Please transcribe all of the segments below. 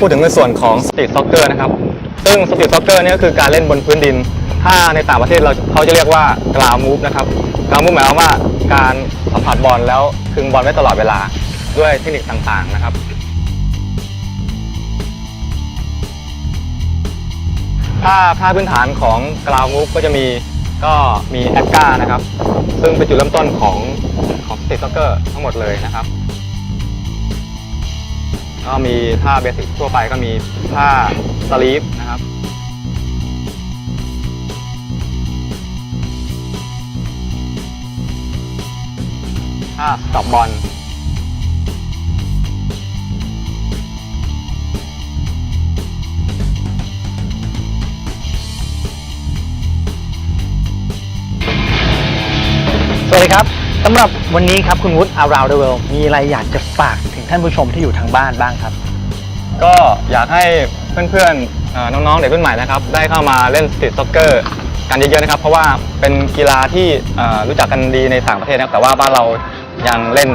พูดถึงในส่วนของสตรีทซ็อกเกอร์นะครับซึ่งสตรีทซ็อกเกอร์นี่ก็คือการเล่นบนพื้นดิน ถ้าในต่างประเทศเราเขาจะเรียกว่ากราวมูฟนะครับกราวมูฟหมายความว่าการสัมผัสบอลแล้วคึงบอลไว้ตลอดเวลาด้วยเทคนิคต่างๆนะครับถ้าท่าพื้นฐานของกราวมูฟก็จะมีก็มีแอดกานะครับ ซึ่งเป็นจุดเริ่มต้นของของสตรีทซ็อกเกอร์ทั้งหมดเลยนะครับ ก็มีท่าเบสิกทั่วไปก็มีท่าสลีปนะครับท่าสต็อปบอลสวัสดีครับสำหรับวันนี้ครับคุณวุฒิ around the world มีอะไรอยากจะฝาก ท่านผู้ชมที่อยู่ทางบ้านบ้างครับ ก็อยากให้เพื่อนๆเอ่อน้องๆเด็กรุ่นใหม่นะครับได้เข้ามาเล่นสตรีทซ็อกเกอร์กันเยอะๆนะครับเพราะว่าเป็นกีฬาที่เอ่อรู้จักกันดีในต่างประเทศนะครับแต่ว่าบ้านเรายังเล่น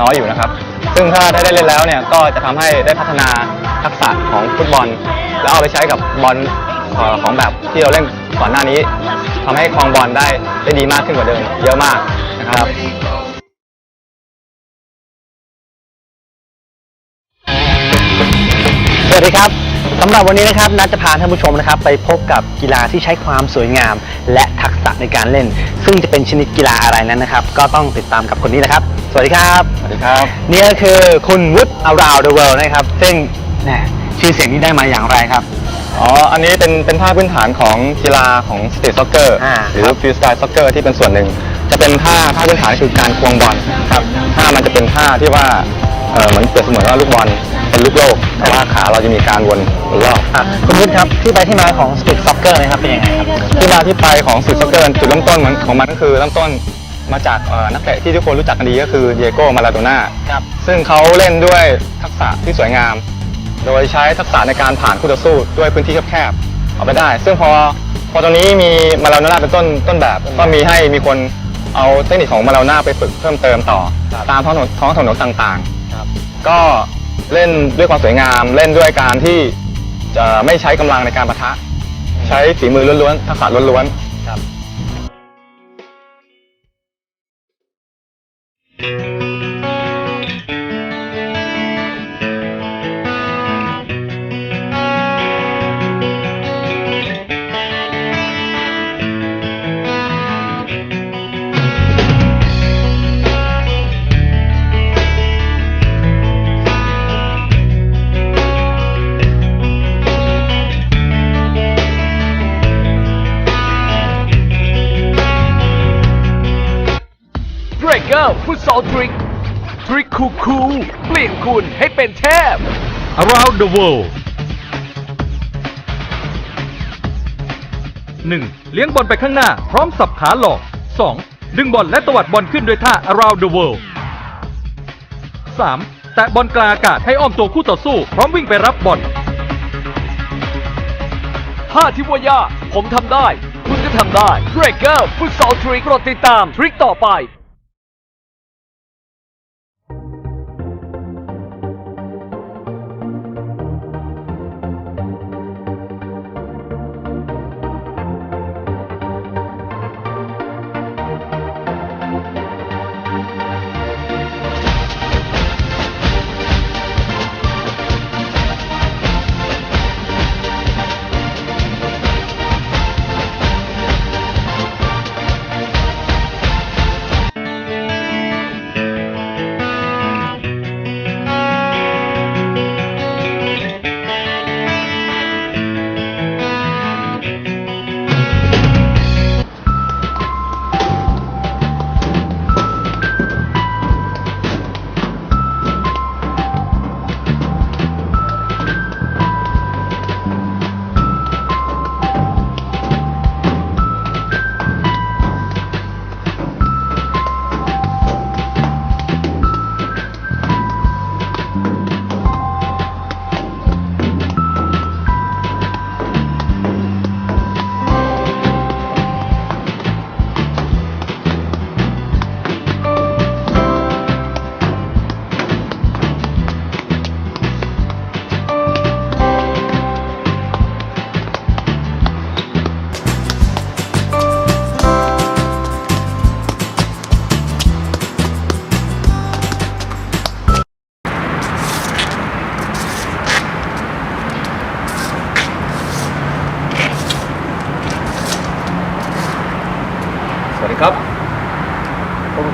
น้อยอยู่นะครับ ซึ่งถ้าได้เล่นแล้วเนี่ยก็จะทำให้ได้พัฒนาทักษะของฟุตบอล แล้วเอาไปใช้กับบอลเอ่อของแบบที่เราเล่นก่อนหน้านี้ทำให้ครองบอลได้ได้ดีมากขึ้นกว่าเดิมเยอะมากนะครับ วัสดีครับสำหรับวันนี้นะครับนัดจะพาท่านผู้ชมนะครับ ไปพบกับกีฬาที่ใช้ความสวยงาม และทักษะในการเล่น ซึ่งจะเป็นชนิดกีฬาอะไรนั้นนะครับ ก็ต้องติดตามกับคนนี้นะครับ สวัสดีครับสวัสดีครับนี่ก็คือคุณวุฒิ around the world นะครับ ซึ่งแหมชื่อเสียงนี้ได้มาอย่างไรครับ อ๋อ อันนี้เป็นเป็นท่าพื้นฐานของกีฬาของสตรีทซ็อกเกอร์อ่าหรือฟรีสไตล์ซ็อกเกอร์ที่เป็นส่วนหนึ่ง จะเป็นท่าท่าพื้นฐานคือการควงบอลครับท่ามันจะเป็นท่าที่ว่า เออเหมือนเปรียบเสมือนว่าลูกบอลเป็นลูกโลก แต่ว่าขาเราจะมีการวนวนรอบอะคุณวุฒิครับที่ไปที่มาของ street soccer นะครับเป็นยังไงครับที่มาที่ไปของสตรีทซ็อกเกอร์จุดเริ่มต้นมันของมันก็คือเริ่มต้นมาจากเอ่อนักเตะที่ทุกคนรู้จักกันดีก็คือเดียโก้มาลาโดน่าครับซึ่งเขาเล่นด้วยทักษะที่สวยงาม โดยใช้ทักษะในการผ่านคู่ต่อสู้ด้วยพื้นที่แคบๆเอาไปได้ ซึ่งพอพอตรงนี้มีมาลาโดน่าเป็นต้นต้นแบบ ก็มีให้มีคนเอาเทคนิคของมาลาโดน่าไปฝึกเพิ่มเติมต่อครับตามท้องถนนท้องถนนต่างครับๆ ก็เล่นด้วยความสวยงาม เล่นด้วยการที่จะไม่ใช้กำลังในการปะทะ ใช้ฝีมือล้วนๆทักษะล้วนๆ ร์ฟุตซอลทริกทริกคูคูลๆเปลี่ยนคุณให้เป็นเทพ Around the World 1. เลี้ยงบอลไปข้างหน้า พร้อมสับขาหลอก 2. ดึงบอลและตวัดบอลขึ้นด้วยท่า Around the World 3. แตะบอลกลางอากาศให้อ้อมตัวคู่ต่อสู้ พร้อมวิ่งไปรับบอลถ้าที่ว่ายากผมทำได้ คุณก็ทำได้เบรกเกอร์ฟุตซอลทริกโปรดติดตาม ทริคต่อไป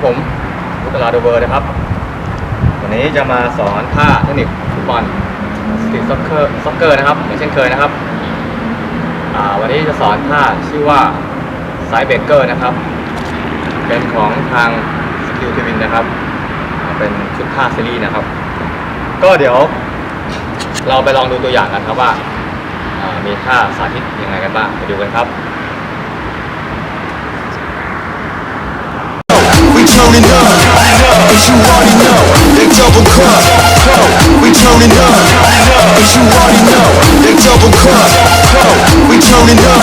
ผมวุตลาโดเวอร์นะครับ วันนี้จะมาสอนท่าเทคนิคฟุตบอลสตรีทซ็อกเกอร์ซ็อกเกอร์นะครับอย่างเช่นเคยนะครับวันนี้จะสอนท่าชื่อว่าไซด์เบเกอร์นะครับ เป็นของทางสกิลทวินนะครับ เป็นชุดท่าซีรีส์นะครับ ก็เดี๋ยวเราไปลองดูตัวอย่างกันครับว่ามีท่าสาธิตยังไงกันบ้างไปดูกันครับ as you already know. They double cup, we turning up, as you already know. They double cup, we turning up,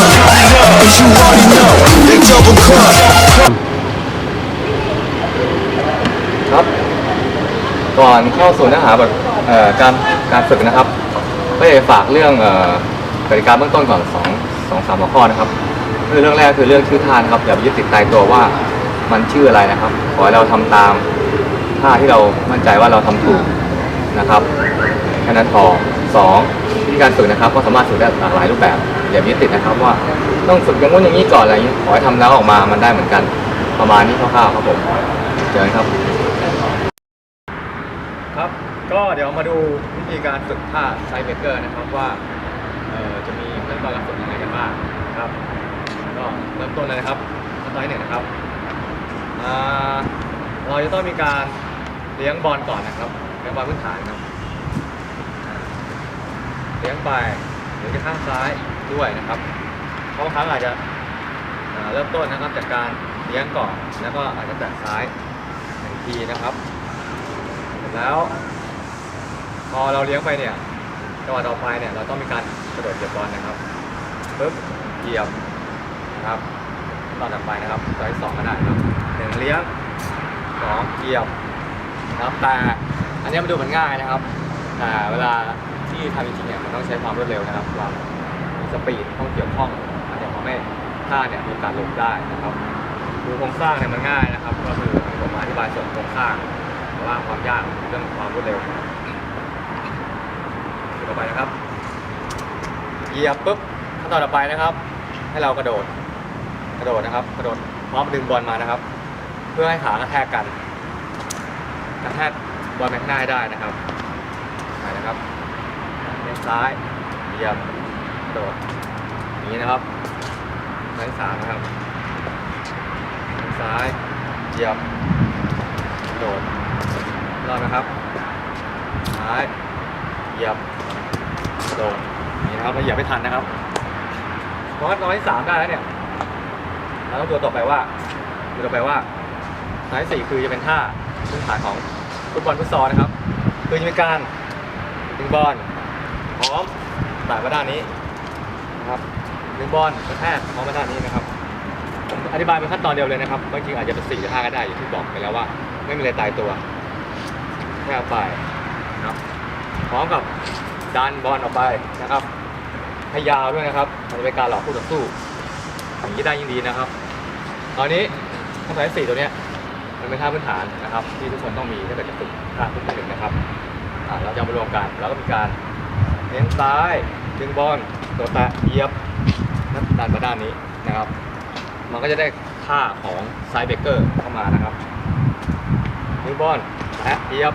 as you already know. They double cup. ครับ ก่อนเข้าสู่เนื้อหาแบบการการฝึกนะครับก็อยากจะฝากเรื่องอกติกาเบื้องต้นก่อนสองสองสามหัวข้อนะครับคือเรื่องแรกคือเรื่องชื่อท่านะครับอย่าไปยึดติดตายตัวว่ามันชื่ออะไรนะครับ ขอให้เราทำตาม ท่าที่เรามั่นใจว่าเราทำถูกนะครับแค่นั้นพอสองวิธีการฝึกนะครับก็สามารถฝึกได้หลากหลายรูปแบบอย่ายึดติดนะครับว่าต้องฝึกอย่างนู้นอย่างนี้ก่อนอะไรอย่างนี้ขอให้ทำแล้วออกมามันได้เหมือนกันประมาณนี้คร่าวๆครับผมเจอกันครับ ครับก็เดี๋ยวมาดูวิธีการฝึกท่าไซเบเกอร์นะครับว่าจะมีขั้นตอนการฝึกยังไงกันบ้างครับก็เริ่มต้นเลยนะครับขั้นตอนที่หนึ่งนะครับเราจะต้องมีการ เลี้ยงบอลก่อนนะครับเลี้ยงบอลพื้นฐานครับเลี้ยงไปหรือจะข้างซ้ายด้วยนะครับเพราะบางครั้งอาจจะเริ่มต้นนะครับจากการเลี้ยงก่อนแล้วก็อาจจะแตะซ้ายหนึ่งทีนะครับเสร็จแล้วพอเราเลี้ยงไปเนี่ยจังหวะต่อไปเนี่ยเราต้องมีการกระโดดเหยียบบอลนะครับปึ๊บเหยียบนะครับตอนต่อไปนะครับตัวที่สองก็ได้นะครับหนึ่งเลี้ยงสองเหยียบ นะครับ แต่อันนี้มันดูเหมือนง่ายนะครับ แต่เวลาที่ทำจริงๆเนี่ยมันต้องใช้ความรวดเร็วนะครับความมีสปีดต้องเกี่ยวข้องอาจจะทำให้ท่าเนี่ยมีโอกาสล้มได้นะครับดูโครงสร้างเนี่ยมันง่ายนะครับ ก็คือผมอธิบายส่วนโครงสร้างแต่ว่าความยากเรื่องความรวดเร็วต่อไปนะครับเหยียบปุ๊บขั้นตอนต่อไปนะครับ ให้เรากระโดดกระโดดนะครับ กระโดดพร้อมดึงบอลมานะครับ เพื่อให้ขากระแทกกัน กระแทกบอลไปข้างหน้าได้นะครับไปนะครับเลี้ยวซ้ายเหยียบกระโดดอย่างนี้นะครับซ้ายสามนะครับเลี้ยวซ้ายเหยียบกระโดดรอบนะครับซ้ายเหยียบโดดนี่นะครับเราเหยียบไม่ทันนะครับเพราะว่าตอนที่สามได้แล้วเนี่ยเราต้องดูต่อไปว่าดูต่อไปว่าตอนที่สี่คือจะเป็นท่า พื้นฐานของฟุตบอลฟุตซอลนะครับ คือจะมีการดึงบอลพร้อมสายมาด้านนี้นะครับดึงบอลกระแทกพร้อมมาด้านนี้นะครับผมอธิบายเป็นขั้นตอนเดียวเลยนะครับบางทีอาจจะเป็นสี่หรือห้าก็ได้อย่างที่บอกไปแล้วว่า ไม่มีอะไรตายตัวแค่เอาไปนะครับพร้อมกับดันบอลออกไปนะครับให้ยาวด้วยนะครับมันจะเป็นการหลอกคู่ต่อสู้อย่างนี้ได้ยิ่งดีนะครับ ตอนนี้ขั้นตอนที่สี่ตัวเนี้ย เป็นท่าพื้นฐานนะครับ ที่ทุกคนต้องมีถ้าเกิดจะฝึกท่าทุกหนึ่งนะครับเราจะมารวมกันแล้วก็มีการเลี้ยงซ้ายดึงบอลตัวตะเยียบนัดันมาด้านนี้นะครับ มันก็จะได้ท่าของไซด์เบเกอร์เข้ามานะครับดึงบอลแตะเยียบ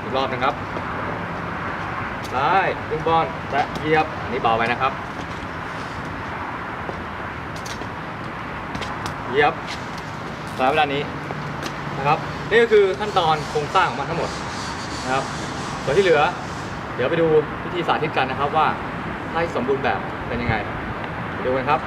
อีกรอบหนึงครับซ้ายดึงบอลแตะเยียบอันนี้เบาไปนะครับเยียบ ซ้ายเวลานี้นะครับนี่ก็คือขั้นตอนโครงสร้างของมันทั้งหมดนะครับส่วนที่เหลือ เดี๋ยวไปดูวิธีสาธิตกันนะครับว่าถ้าให้สมบูรณ์แบบเป็นยังไงไปดูกันครับ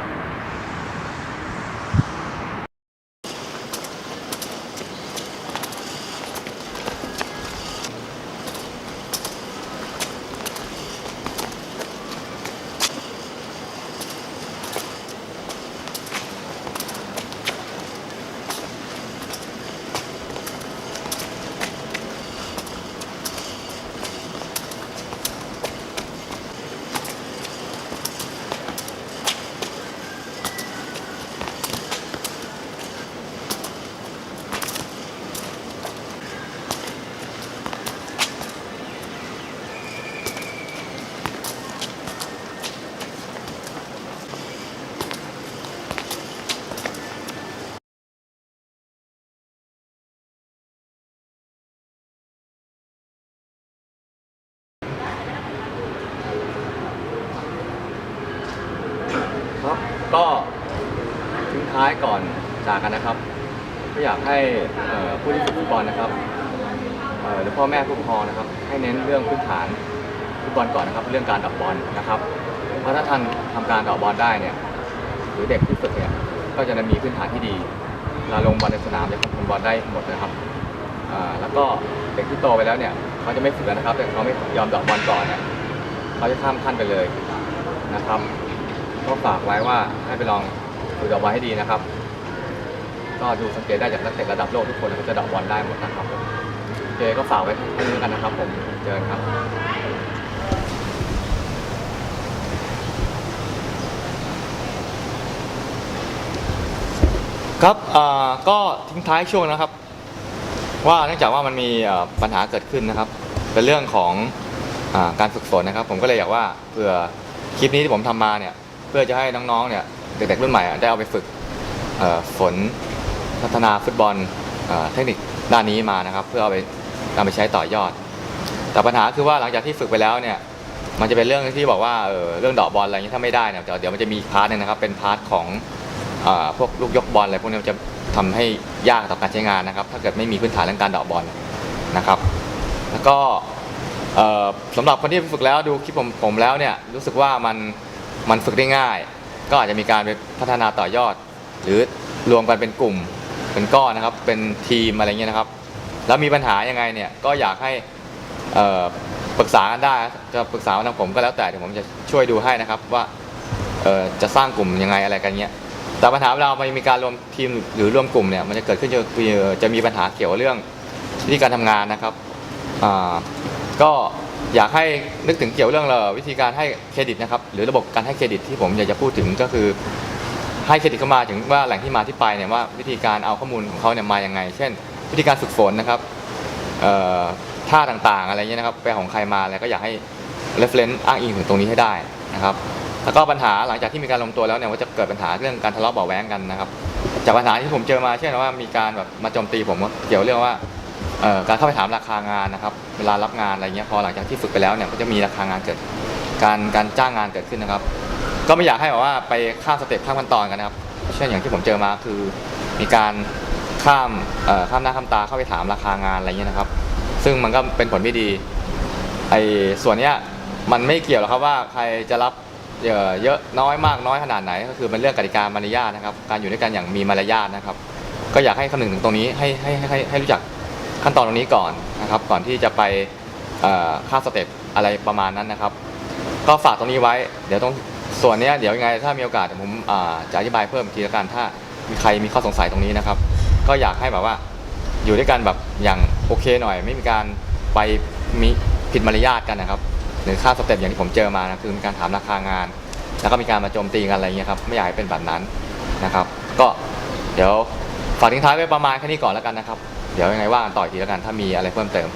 รือพ่อแม่ผู้ปกครองนะครับ ให้เน้นเรื่องพื้นฐานฟุตบอลก่อนนะครับ เรื่องการดอกบอลนะครับ เพราะถ้าท่านทำการดอกบอลได้เนี่ยหรือเด็กที่ฝึกเนี่ยก็จะมีพื้นฐานที่ดีเวลาลงบอลในสนามจะควบคุมบอลได้หมดนะครับแล้วก็เด็กที่โตไปแล้วเนี่ยเขาจะไม่ฝึกแล้วนะครับ แต่เขาไม่ยอมดอกบอลก่อนเนี่ยเขาจะข้ามขั้นไปเลยนะครับก็ฝากไว้ว่าให้ไปลองฝึกดอกบอลให้ดีนะครับ ก็ดูสังเกตได้จากนักเตะระดับโลกทุกคนเขาจะดอกบอลได้หมดนะครับผม เคก็ฝากไว้ให้นี้กันนะครับผมเจอกันครับครับอ่าก็ทิ้งท้ายช่วงนะครับ ว่าเนื่องจากว่ามันมีเอ่อปัญหาเกิดขึ้นนะครับ เป็นเรื่องของอาการฝึกฝนนะครับ ผมก็เลยอยากว่าเผื่อคลิปนี้ที่ผมทำมาเนี่ย เพื่อจะให้น้องๆเนี่ยเด็กๆรุ่นใหม่อะได้เอาไปฝึกเอ่อฝนพัฒนาฟุตบอลเอ่อเทคนิคด้านนี้มานะครับ เพื่อเอาไป นำไปใช้ต่อยอด แต่ปัญหาคือว่าหลังจากที่ฝึกไปแล้วเนี่ยมันจะเป็นเรื่องที่บอกว่าเออเรื่องดอกบอลอะไรอย่างนี้ถ้าไม่ได้เนี่ยเดี๋ยวเดี๋ยวมันจะมีพาร์ทหนึงนะครับเป็นพาร์ทของอพวกลูกยกบอลอะไรพวกนี้มันจะทำให้ยากต่อการใช้งานนะครับ ถ้าเกิดไม่มีพื้นฐานเรื่องการดอกบอลนะครับ แล้วก็เอ่อสำหรับคนที่ฝึกแล้วดูคลิปผมผมแล้วเนี่ยรู้สึกว่ามันมันฝึกได้ง่าย ก็อาจจะมีการไปพัฒนาต่อยอด หรือรวมกันเป็นกลุ่มเป็นก้อนนะครับ เป็นทีมอะไรเงี้ยนะครับ แล้วมีปัญหายังไงเนี่ยก็อยากให้ปรึกษากันได้จะปรึกษาทางผมก็แล้วแต่เดี๋ยวผมจะช่วยดูให้นะครับว่าจะสร้างกลุ่มยังไงอะไรกันเงี้ยแต่ปัญหาเวลามันมีการรวมทีมหรือรวมกลุ่มเนี่ยมันจะเกิดขึ้นจะจะมีปัญหาเกี่ยวเรื่องวิธีการทำงานนะครับก็อยากให้นึกถึงเกี่ยวเรื่องวิธีการให้เครดิตนะครับหรือระบบการให้เครดิตที่ผมอยากจะพูดถึงก็คือให้เครดิตเข้ามาถึงว่าแหล่งที่มาที่ไปเนี่ยว่าวิธีการเอาข้อมูลของเขาเนี่ยมาอยังไง เช่น วิธีการฝึกฝนนะครับท่าต่างๆอะไรเงี้ยนะครับไปของใครมาอะไรก็อยากให้ reference อ้างอิงถึงตรงนี้ให้ได้นะครับแล้วก็ปัญหาหลังจากที่มีการลงตัวแล้วเนี่ยว่าจะเกิดปัญหาเรื่องการทะเลาะเบาแว้งกันนะครับ จากปัญหาที่ผมเจอมาเช่นว่ามีการแบบมาโจมตีผมเกี่ยวเรื่องว่าการเข้าไปถามราคางานนะครับ เวลารับงานอะไรเงี้ยพอหลังจากที่ฝึกไปแล้วเนี่ยก็จะมีราคางานเกิดการการจ้างงานเกิดขึ้นนะครับ ก็ไม่อยากให้แบบว่าไปข้ามสเต็ปข้ามขั้นตอนกันนะครับ เช่นอย่างที่ผมเจอมาคือมีการ ข้ามเอ่อข้ามหน้าข้ามตาเข้าไปถามราคางานอะไรเงี้ยนะครับ ซึ่งมันก็เป็นผลไม่ดีไอ้ส่วนเนี้ยมันไม่เกี่ยวหรอกครับว่าใครจะรับเอ่อเยอะน้อยมากน้อยขนาดไหน ก็คือเป็นเรื่องกติกามารยาทนะครับ การอยู่ด้วยกันอย่างมีมารยาทนะครับ ก็อยากให้คำนึงถึงตรงนี้ให้ให้ให้ให้ให้รู้จักขั้นตอนตรงนี้ก่อนนะครับ ก่อนที่จะไปเอ่อข้ามสเต็ปอะไรประมาณนั้นนะครับ ก็ฝากตรงนี้ไว้ เดี๋ยวตรงส่วนเนี้ยเดี๋ยวยังไงถ้ามีโอกาสเดี๋ยวผมอ่าจะอธิบายเพิ่มอีกทีละกันถ้ามีใครมีข้อสงสัยตรงนี้นะครับ ก็อยากให้แบบว่า อยู่ด้วยกันแบบอย่างโอเคหน่อย ไม่มีการไปมีผิดมารยาทกันนะครับหรือค่าสเต็ปอย่างที่ผมเจอมานะคือมีการถามราคางาน แล้วก็มีการมาโจมตีกันอะไรเงี้ยครับไม่อยากให้เป็นแบบนั้นนะครับ ก็เดี๋ยวฝากทิ้งท้ายไว้ประมาณแค่นี้ก่อนแล้วกันนะครับ เดี๋ยวยังไงว่ากันต่ออีกทีแล้วกันถ้ามีอะไรเพิ่มเติม